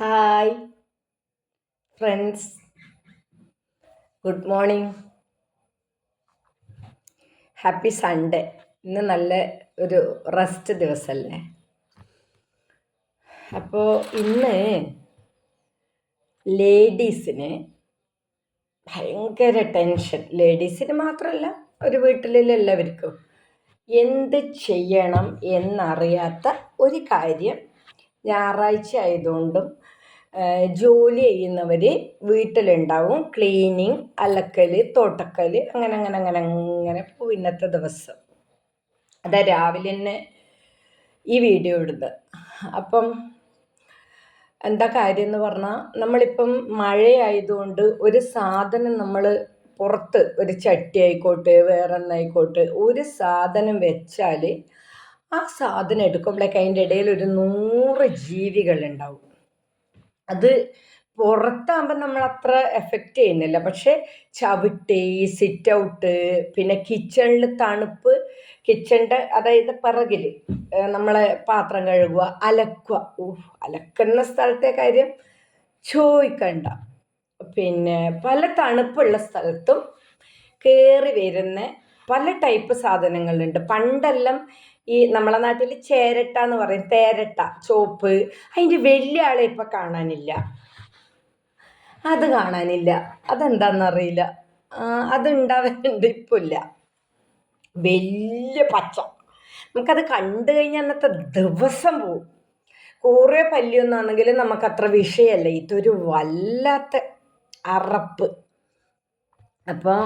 Hi. Friends good morning. Happy Sunday. ഇന്ന് നല്ല ഒരു റെസ്റ്റ് ദിവസമല്ലേ അപ്പോൾ ഇന്ന് ലേഡീസിന് ഭയങ്കര ടെൻഷൻ. ലേഡീസിന് മാത്രമല്ല ഒരു വീട്ടിലെല്ലാവർക്കും എന്ത് ചെയ്യണം എന്നറിയാത്ത ഒരു കാര്യം ഞായറാഴ്ച ആയതുകൊണ്ടും ജോലി ചെയ്യുന്നവർ വീട്ടിലുണ്ടാവും. ക്ലീനിങ് അലക്കൽ തോട്ടക്കൽ അങ്ങനെ അങ്ങനെ അങ്ങനെ അങ്ങനെ പോകും ഇന്നത്തെ ദിവസം. അതാ രാവിലെ തന്നെ ഈ വീഡിയോ ഇടുന്നത്. അപ്പം എന്താ കാര്യം എന്ന് പറഞ്ഞാൽ നമ്മളിപ്പം മഴയായതുകൊണ്ട് ഒരു സാധനം നമ്മൾ പുറത്ത് ഒരു ചട്ടി ആയിക്കോട്ടെ വേറെ ഒന്നായിക്കോട്ടെ ഒരു സാധനം വെച്ചാൽ ആ സാധനം എടുക്കുമ്പോഴേക്ക് അതിന്റെ ഇടയിൽ ഒരു നൂറ് ജീവികളുണ്ടാവും അത് പുറത്താകുമ്പോൾ നമ്മൾ അത്ര എഫക്റ്റ് ചെയ്യുന്നില്ല. പക്ഷേ ചവിട്ടി സിറ്റ് ഔട്ട് പിന്നെ കിച്ചണിൽ തണുപ്പ് കിച്ചണിന്റെ അതായത് പിറകിൽ നമ്മളെ പാത്രം കഴുകുക അലക്കുക. ഊഹ് അലക്കുന്ന സ്ഥലത്തെ കാര്യം ചോദിക്കണ്ട. പിന്നെ പല തണുപ്പുള്ള സ്ഥലത്തും കയറി വരുന്ന പല ടൈപ്പ് സാധനങ്ങളുണ്ട്. പണ്ടെല്ലാം ഈ നമ്മളെ നാട്ടിൽ ചേരട്ട എന്ന് പറയും തേരട്ട ചോപ്പ് അതിന്റെ വലിയ ആളെ ഇപ്പം കാണാനില്ല. അത് കാണാനില്ല. അതെന്താണെന്നറിയില്ല അത് ഉണ്ടാവാനുണ്ട് ഇപ്പം ഇല്ല വലിയ പച്ച. നമുക്കത് കണ്ടു കഴിഞ്ഞാൽ അന്നത്തെ ദിവസം പോവും. കുറേ പല്ലിയൊന്നാണെങ്കിൽ നമുക്ക് അത്ര വിഷയമല്ല ഇതൊരു വല്ലാത്ത അറപ്പ്. അപ്പോൾ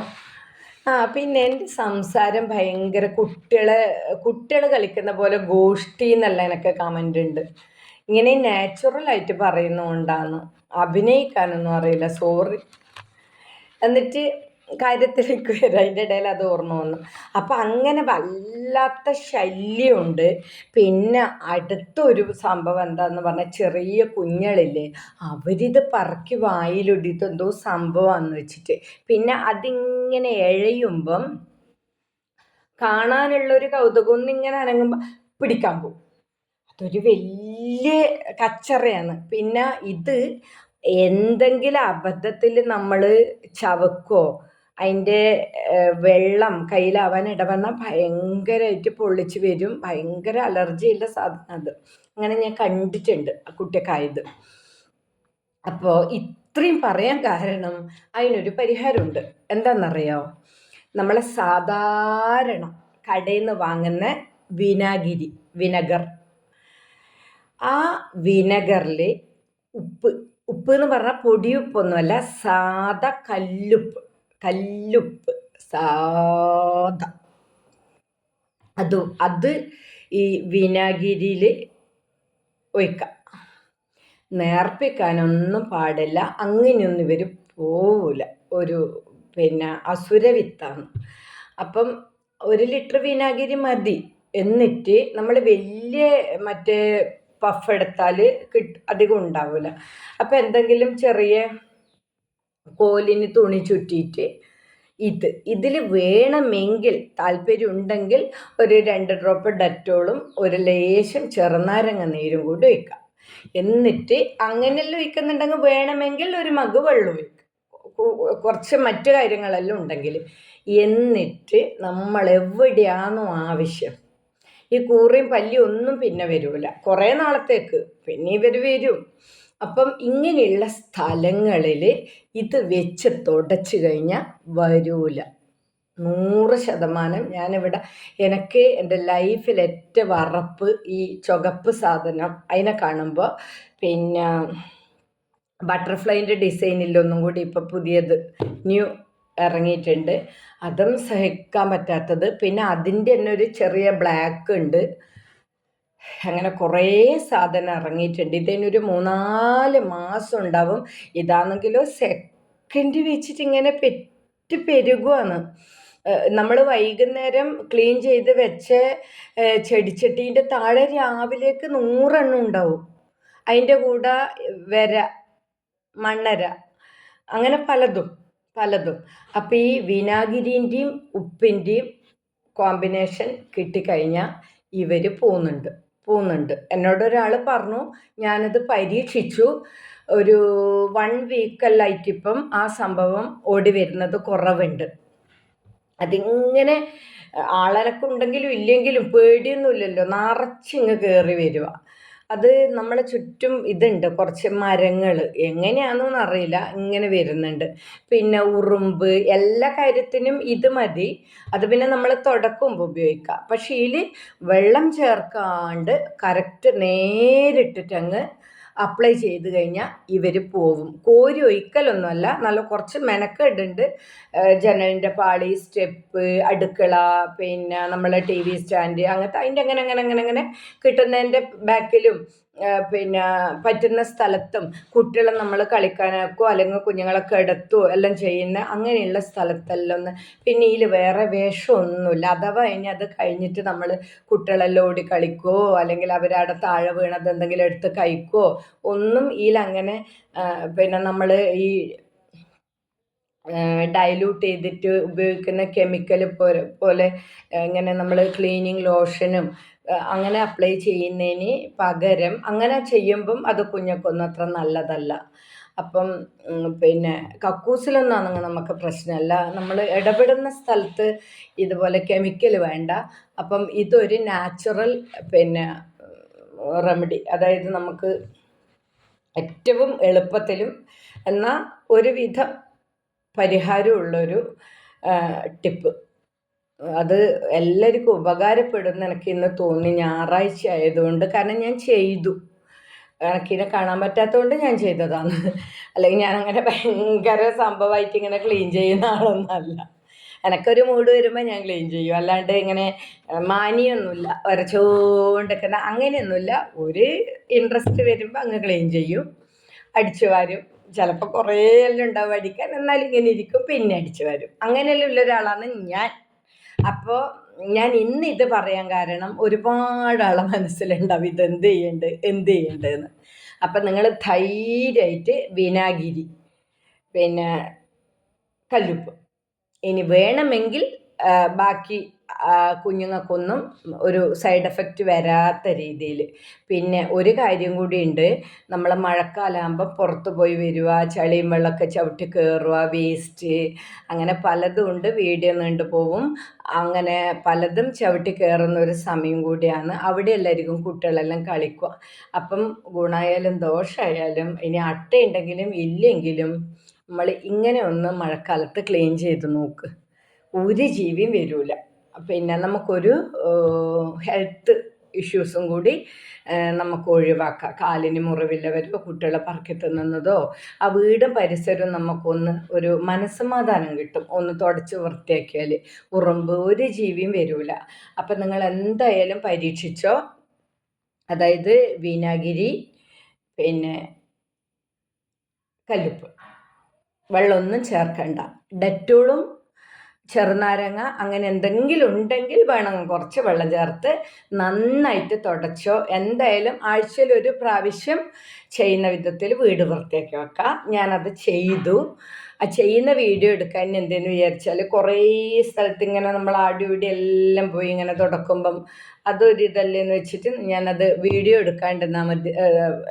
ആ പിന്നെ എന്റെ സംസാരം ഭയങ്കര കുട്ടികളെ കുട്ടികൾ കളിക്കുന്ന പോലെ ഗോഷ്ടി എന്നല്ല എനിക്ക് കമന്റ് ഉണ്ട്. ഇങ്ങനെ നാച്ചുറലായിട്ട് പറയുന്നതുകൊണ്ടാണ് അഭിനയിക്കാനൊന്നും അറിയില്ല സോറി എന്നിട്ട് കാര്യത്തിലേക്ക് വരാം. അതിന്റെ ഇടയിൽ അത് ഓർമ്മ വന്നു. അപ്പം അങ്ങനെ വല്ലാത്ത ശല്യമുണ്ട്. പിന്നെ അടുത്തൊരു സംഭവം എന്താന്ന് പറഞ്ഞാൽ ചെറിയ കുഞ്ഞുങ്ങളില്ലേ അവരിത് പറക്കി വായിലൊടിയിട്ട് എന്തോ സംഭവമാണെന്ന് വെച്ചിട്ട്. പിന്നെ അതിങ്ങനെ എഴയുമ്പം കാണാനുള്ളൊരു കൗതുകം ഒന്നിങ്ങനെ അനങ്ങുമ്പോൾ പിടിക്കാൻ പോകും. അതൊരു വലിയ കച്ചറയാണ്. പിന്നെ ഇത് എന്തെങ്കിലും അബദ്ധത്തിൽ നമ്മൾ ചവക്കോ അതിന്റെ വെള്ളം കയ്യിലാവാൻ ഇടവന്ന ഭയങ്കരമായിട്ട് പൊള്ളിച്ച് വരും. ഭയങ്കര അലർജിയുള്ള സാധനം അത്. അങ്ങനെ ഞാൻ കണ്ടിട്ടുണ്ട് ആ കുട്ടിക്കായത് അപ്പോൾ ഇത്രയും പറയാൻ കാരണം അതിനൊരു പരിഹാരമുണ്ട്. എന്താണെന്നറിയോ നമ്മളെ സാധാരണ കടയിൽ നിന്ന് വാങ്ങുന്ന വിനാഗിരി വിനഗർ. ആ വിനഗറിൽ ഉപ്പ് ഉപ്പ് എന്ന് പറഞ്ഞാൽ പൊടിയുപ്പൊന്നുമല്ല സാധാ കല്ലുപ്പ്. കല്ലുപ്പ്. സാധ. അത് അത് ഈ വിനാഗിരിയിൽ ഒഴിക്കാം. നേർപ്പിക്കാനൊന്നും പാടില്ല. അങ്ങനെയൊന്നും ഇവർ പോവില്ല ഒരു പിന്നെ അസുരവിത്താണ് അപ്പം ഒരു ലിറ്റർ വിനാഗിരി മതി. എന്നിട്ട് നമ്മൾ വലിയ മറ്റേ പഫ് എടുത്താൽ കിട്ട് അധികം ഉണ്ടാവില്ല അപ്പം എന്തെങ്കിലും ചെറിയ കോലിന് തുണി ചുറ്റിയിട്ട് ഇത്. ഇതിൽ വേണമെങ്കിൽ താല്പര്യം ഉണ്ടെങ്കിൽ ഒരു രണ്ട് ഡ്രോപ്പ് ഡറ്റോളും ഒരു ലേശം ചെറുനാരങ്ങ നീരും കൂടി ഒഴിക്കാം. എന്നിട്ട് അങ്ങനെയെല്ലാം ഒഴിക്കുന്നുണ്ടെങ്കിൽ വേണമെങ്കിൽ ഒരു മഗ് വെള്ളം ഒഴിക്കുക കുറച്ച് മറ്റു കാര്യങ്ങളെല്ലാം ഉണ്ടെങ്കിൽ. എന്നിട്ട് നമ്മൾ എവിടെയാണോ ആവശ്യം. ഈ കൂറിയും പല്ലിയും ഒന്നും പിന്നെ വരില്ല കുറേ നാളത്തേക്ക്. പിന്നെ ഇവർ വരും. അപ്പം ഇങ്ങനെയുള്ള സ്ഥലങ്ങളിൽ ഇത് വെച്ച് തുടച്ച് കഴിഞ്ഞാൽ വരൂല. നൂറ് ശതമാനം ഞാനിവിടെ എനിക്ക് എന്റെ ലൈഫിൽ ഏറ്റവും വറപ്പ് ഈ ചുകപ്പ് സാധനം അതിനെ കാണുമ്പോൾ പിന്നെ ബട്ടർഫ്ലൈന്റെ ഡിസൈനിലൊന്നും കൂടി ഇപ്പോൾ പുതിയത് ന്യൂ ഇറങ്ങിയിട്ടുണ്ട്. അതും സഹിക്കാൻ പറ്റാത്തത്. പിന്നെ അതിന്റെ തന്നെ ഒരു ചെറിയ ബ്ലാക്ക് ഉണ്ട്. അങ്ങനെ കുറേ സാധനം ഇറങ്ങിയിട്ടുണ്ട്. ഇതിനൊരു മൂന്നാൽ മാസം ഉണ്ടാവും. ഇതാണെങ്കിലോ സെക്കൻഡ് വെച്ചിട്ട് ഇങ്ങനെ പെറ്റ് പെരുകുവാണ്. നമ്മൾ വൈകുന്നേരം ക്ലീൻ ചെയ്ത് വെച്ച ചെടിച്ചട്ടീന്റെ താഴെ രാവിലേക്ക് നൂറെണ്ണം ഉണ്ടാവും. അതിന്റെ കൂടെ വര മണ്ണര അങ്ങനെ പലതും പലതും. അപ്പോൾ ഈ വിനാഗിരിന്റെയും ഉപ്പിന്റെയും കോമ്പിനേഷൻ കിട്ടിക്കഴിഞ്ഞാൽ ഇവർ പോകുന്നുണ്ട്. പോകുന്നുണ്ട്. എന്നോടൊരാൾ പറഞ്ഞു ഞാനത് പരീക്ഷിച്ചു. ഒരു വൺ വീക്കല്ലായിട്ടിപ്പം ആ സംഭവം ഓടി വരുന്നത് കുറവുണ്ട്. അതിങ്ങനെ ആളനക്കുണ്ടെങ്കിലും ഇല്ലെങ്കിലും പേടിയൊന്നുമില്ലല്ലോ. നിറച്ചിങ്ങ് കയറി വരിക. അത് നമ്മളെ ചുറ്റും ഇതുണ്ട്. കുറച്ച് മരങ്ങൾ എങ്ങനെയാണെന്നൊന്നും അറിയില്ല ഇങ്ങനെ വരുന്നുണ്ട്. പിന്നെ ഉറുമ്പ് എല്ലാ കാര്യത്തിനും ഇത് മതി. അത് പിന്നെ നമ്മൾ തുടക്കുമ്പോൾ ഉപയോഗിക്കാം. പക്ഷേ ഇതിൽ വെള്ളം ചേർക്കാണ്ട് കറക്റ്റ് നേരിട്ടിട്ടങ്ങ് അപ്ലൈ ചെയ്ത് കഴിഞ്ഞാൽ ഇവർ പോവും. കോരി ഒഴിക്കലൊന്നുമല്ല നല്ല കുറച്ച് മെനക്കെടുണ്ട്. ജനലിന്റെ പാളി സ്റ്റെപ്പ് അടുക്കള പിന്നെ നമ്മളെ ടി വി സ്റ്റാൻഡ് അങ്ങനത്തെ അതിന്റെ അങ്ങനെ അങ്ങനെ അങ്ങനെ അങ്ങനെ കിട്ടുന്നതിന്റെ ബാക്കിലും പിന്നെ പറ്റുന്ന സ്ഥലത്തും കുട്ടികളെ നമ്മൾ കളിക്കാനാക്കോ അല്ലെങ്കിൽ കുഞ്ഞുങ്ങളെ കിടത്തുകയോ എല്ലാം ചെയ്യുന്ന അങ്ങനെയുള്ള സ്ഥലത്തെല്ലാം ഒന്ന് പിന്നെ ഇതിൽ വേറെ വേഷമൊന്നുമില്ല. അഥവാ ഇനി അത് കഴിഞ്ഞിട്ട് നമ്മൾ കുട്ടികളെല്ലാം ഓടി കളിക്കുകയോ അല്ലെങ്കിൽ അവരവിടെ താഴെ വീണത് എന്തെങ്കിലും എടുത്ത് കഴിക്കുകയോ ഒന്നും ഇതിലങ്ങനെ പിന്നെ നമ്മൾ ഈ ഡൈലൂട്ട് ചെയ്തിട്ട് ഉപയോഗിക്കുന്ന കെമിക്കൽ പോലെ പോലെ ഇങ്ങനെ നമ്മൾ ക്ലീനിങ് ലോഷനും അങ്ങനെ അപ്ലൈ ചെയ്യുന്നതിന് പകരം അങ്ങനെ ചെയ്യുമ്പം അത് കുഞ്ഞൊക്കൊന്നും അത്ര നല്ലതല്ല. അപ്പം പിന്നെ കക്കൂസിലൊന്നാണെങ്കിൽ നമുക്ക് പ്രശ്നമല്ല നമ്മൾ ഇടപെടുന്ന സ്ഥലത്ത് ഇതുപോലെ കെമിക്കൽ വേണ്ട. അപ്പം ഇതൊരു നാച്ചുറൽ പിന്നെ റെമഡി അതായത് നമുക്ക് ഏറ്റവും എളുപ്പത്തിലും എന്നാൽ ഒരുവിധം പരിഹാരമുള്ളൊരു ടിപ്പ് അത് എല്ലാവർക്കും ഉപകാരപ്പെടും എനിക്ക് ഇന്ന് തോന്നി ഞായറാഴ്ച ആയതുകൊണ്ട്. കാരണം ഞാൻ ചെയ്തു. എനിക്കിനെ കാണാൻ പറ്റാത്തതുകൊണ്ട് ഞാൻ ചെയ്തതാണ്. അല്ലെങ്കിൽ ഞാൻ അങ്ങനെ ഭയങ്കര സംഭവമായിട്ട് ഇങ്ങനെ ക്ലീൻ ചെയ്യുന്ന ആളൊന്നുമല്ല. എനക്കൊരു മൂഡ് വരുമ്പോൾ ഞാൻ ക്ലീൻ ചെയ്യും. അല്ലാണ്ട് ഇങ്ങനെ മാനിയൊന്നുമില്ല. വരച്ചോണ്ടിരിക്കുന്ന അങ്ങനെയൊന്നുമില്ല. ഒരു ഇൻട്രസ്റ്റ് വരുമ്പോൾ അങ്ങ് ക്ലീൻ ചെയ്യും. അടിച്ചു വാരും. ചിലപ്പോൾ കുറേ എല്ലാം ഉണ്ടാവും അടിക്കാൻ. എന്നാലും ഇങ്ങനെ ഇരിക്കും. പിന്നെ അടിച്ചു വരും. അങ്ങനെയെല്ലാം ഉള്ള ഒരാളാണ് ഞാൻ. അപ്പോൾ ഞാൻ ഇന്ന് ഇത് പറയാൻ കാരണം ഒരുപാട് ആളെ മനസ്സിലുണ്ടാവും ഇത് എന്ത് ചെയ്യണ്ട് എന്ത് ചെയ്യണ്ടെന്ന്. അപ്പം നിങ്ങൾ ധൈര്യമായിട്ട് വിനാഗിരി പിന്നെ കല്ലുപ്പ്. ഇനി വേണമെങ്കിൽ ബാക്കി കുഞ്ഞുങ്ങൾക്കൊന്നും ഒരു സൈഡ് എഫക്റ്റ് വരാത്ത രീതിയിൽ. പിന്നെ ഒരു കാര്യം കൂടി ഉണ്ട് നമ്മൾ മഴക്കാലാകുമ്പോൾ പുറത്ത് പോയി വരിക ചളിയും വെള്ളമൊക്കെ ചവിട്ടി കയറുക വേസ്റ്റ് അങ്ങനെ പലതും ഉണ്ട്. വീഡിയോ നീണ്ടു പോവും. അങ്ങനെ പലതും ചവിട്ടി കയറുന്ന ഒരു സമയം കൂടിയാണ്. അവിടെ എല്ലാവർക്കും കുട്ടികളെല്ലാം കളിക്കുക. അപ്പം ഗുണമായാലും ദോഷമായാലും ഇനി അട്ടയുണ്ടെങ്കിലും ഇല്ലെങ്കിലും നമ്മൾ ഇങ്ങനെ ഒന്ന് മഴക്കാലത്ത് ക്ലീൻ ചെയ്ത് നോക്ക്. ഒരു ജീവിയും വരില്ല പിന്നെ നമുക്കൊരു ഹെൽത്ത് ഇഷ്യൂസും കൂടി നമുക്ക് ഒഴിവാക്കാം. കാലിന് മുറിവില്ലവരോ കുട്ടികളെ പറക്കി തിന്നുന്നതോ ആ വീടും പരിസരവും നമുക്കൊന്ന് ഒരു മനസ്സമാധാനം കിട്ടും. ഒന്ന് തുടച്ച് വൃത്തിയാക്കിയാൽ ഉറുമ്പ് ഒരു ജീവിയും വരില്ല അപ്പം നിങ്ങൾ എന്തായാലും പരീക്ഷിച്ചോ? അതായത് വീനാഗിരി പിന്നെ കല്ലുപ്പ്. വെള്ളമൊന്നും ചേർക്കണ്ട. ഡെറ്റോളും ചെറുനാരങ്ങ അങ്ങനെ എന്തെങ്കിലും ഉണ്ടെങ്കിൽ വേണം കുറച്ച് വെള്ളം ചേർത്ത് നന്നായിട്ട് തുടച്ചോ. എന്തായാലും ആഴ്ചയിൽ ഒരു പ്രാവശ്യം ചെയ്യുന്ന വിധത്തിൽ വീട് വൃത്തിയാക്കി വെക്കാം. ഞാനത് ചെയ്തു. ആ ചെയ്യുന്ന വീഡിയോ എടുക്കാൻ എന്തെന്ന് വിചാരിച്ചാൽ കുറേ സ്ഥലത്ത് ഇങ്ങനെ നമ്മൾ ആടി വീടി എല്ലാം പോയി ഇങ്ങനെ തുടക്കുമ്പം അതൊരു ഇതല്ലേന്ന് വെച്ചിട്ട് ഞാനത് വീഡിയോ എടുക്കാണ്ടിരുന്നാൽ മതി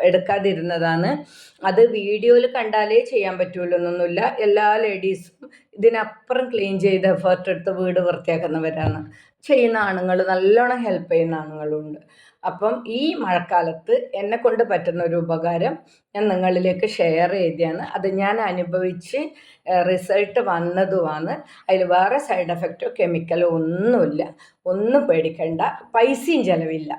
എടുക്കാതിരുന്നതാണ്. അത് വീഡിയോയിൽ കണ്ടാലേ ചെയ്യാൻ പറ്റുമല്ലോ എന്നൊന്നുമില്ല. എല്ലാ ലേഡീസും ഇതിനപ്പുറം ക്ലീൻ ചെയ്ത് എഫേർട്ട് എടുത്ത് വീട് വൃത്തിയാക്കുന്നവരാണ്. ചെയ്യുന്ന ആണുങ്ങൾ നല്ലോണം ഹെൽപ്പ് ചെയ്യുന്ന ആണുങ്ങളുണ്ട്. അപ്പം ഈ മഴക്കാലത്ത് എന്നെ കൊണ്ട് പറ്റുന്ന ഒരു ഉപകാരം ഞാൻ നിങ്ങളിലേക്ക് ഷെയർ ചെയ്തതാണ്. അത് ഞാൻ അനുഭവിച്ച് റിസൾട്ട് വന്നതുമാണ്. അതിൽ വേറെ സൈഡ് എഫക്റ്റോ കെമിക്കലോ ഒന്നുമില്ല. ഒന്നും പേടിക്കണ്ട. പൈസയും ചിലവില്ല.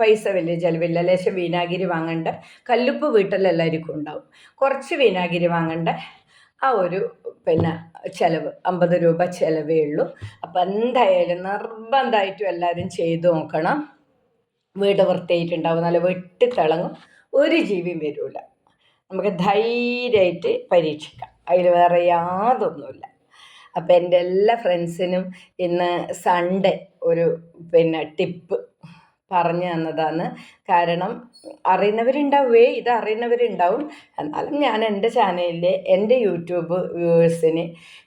പൈസ വലിയ ചിലവില്ല. ലേശം വീനാഗിരി വാങ്ങണ്ട. കല്ലുപ്പ് വീട്ടിലെല്ലാവർക്കും ഉണ്ടാവും. കുറച്ച് വീനാഗിരി വാങ്ങണ്ട. ആ ഒരു പിന്നെ ചിലവ് അമ്പത് രൂപ ചിലവേ ഉള്ളൂ. അപ്പോൾ എന്തായാലും നിർബന്ധമായിട്ടും എല്ലാവരും ചെയ്തു നോക്കണം. വീട് വൃത്തിയായിട്ടുണ്ടാവും നല്ല വെട്ടിത്തിളങ്ങും ഒരു ജീവിയും വരില്ല നമുക്ക് ധൈര്യമായിട്ട് പരീക്ഷിക്കാം. അതിൽ വേറെ യാതൊന്നുമില്ല. അപ്പോൾ എന്റെ എല്ലാ ഫ്രണ്ട്സിനും ഇന്ന് സൺഡേ ഒരു പിന്നെ ടിപ്പ് പറഞ്ഞു തന്നതാണ്. കാരണം അറിയുന്നവരുണ്ടാവേ ഇത് അറിയുന്നവരുണ്ടാവും. എന്നാലും ഞാൻ എന്റെ ചാനലിലെ എന്റെ യൂട്യൂബ് വ്യൂവേഴ്സിന്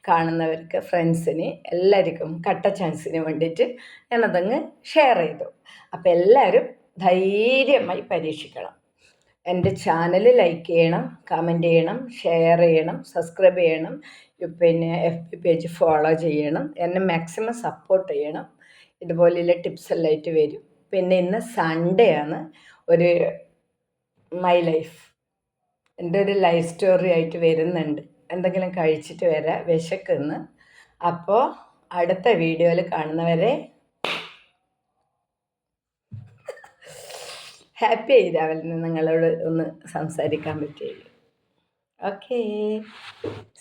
കാണുന്നവർക്ക് ഫ്രണ്ട്സിന് എല്ലാവർക്കും കട്ട ചാൻസിന് വേണ്ടിയിട്ട് ഞാനതങ്ങ് ഷെയർ ചെയ്തു. അപ്പോൾ എല്ലാവരും ധൈര്യമായി പരീക്ഷിക്കണം. എന്റെ ചാനൽ ലൈക്ക് ചെയ്യണം കമന്റ് ചെയ്യണം ഷെയർ ചെയ്യണം സബ്സ്ക്രൈബ് ചെയ്യണം പിന്നെ എഫ് ബി പേജ് ഫോളോ ചെയ്യണം എന്നെ മാക്സിമം സപ്പോർട്ട് ചെയ്യണം. ഇതുപോലെയുള്ള ടിപ്സ് എല്ലാം ആയിട്ട് വരും. പിന്നെ ഇന്ന് സൺഡേ ആണ് ഒരു മൈ ലൈഫ് എന്റെ ഒരു ലൈഫ് സ്റ്റോറി ആയിട്ട് വരുന്നുണ്ട്. എന്തെങ്കിലും കഴിച്ചിട്ട് വരാം. വിശക്കുന്ന്. അപ്പോൾ അടുത്ത വീഡിയോയിൽ കാണുന്നവരെ ഹാപ്പി ആയി രാവിലെ നിങ്ങളോട് ഒന്ന് സംസാരിക്കാൻ പറ്റിയില്ല ഓക്കേ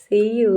സീ യു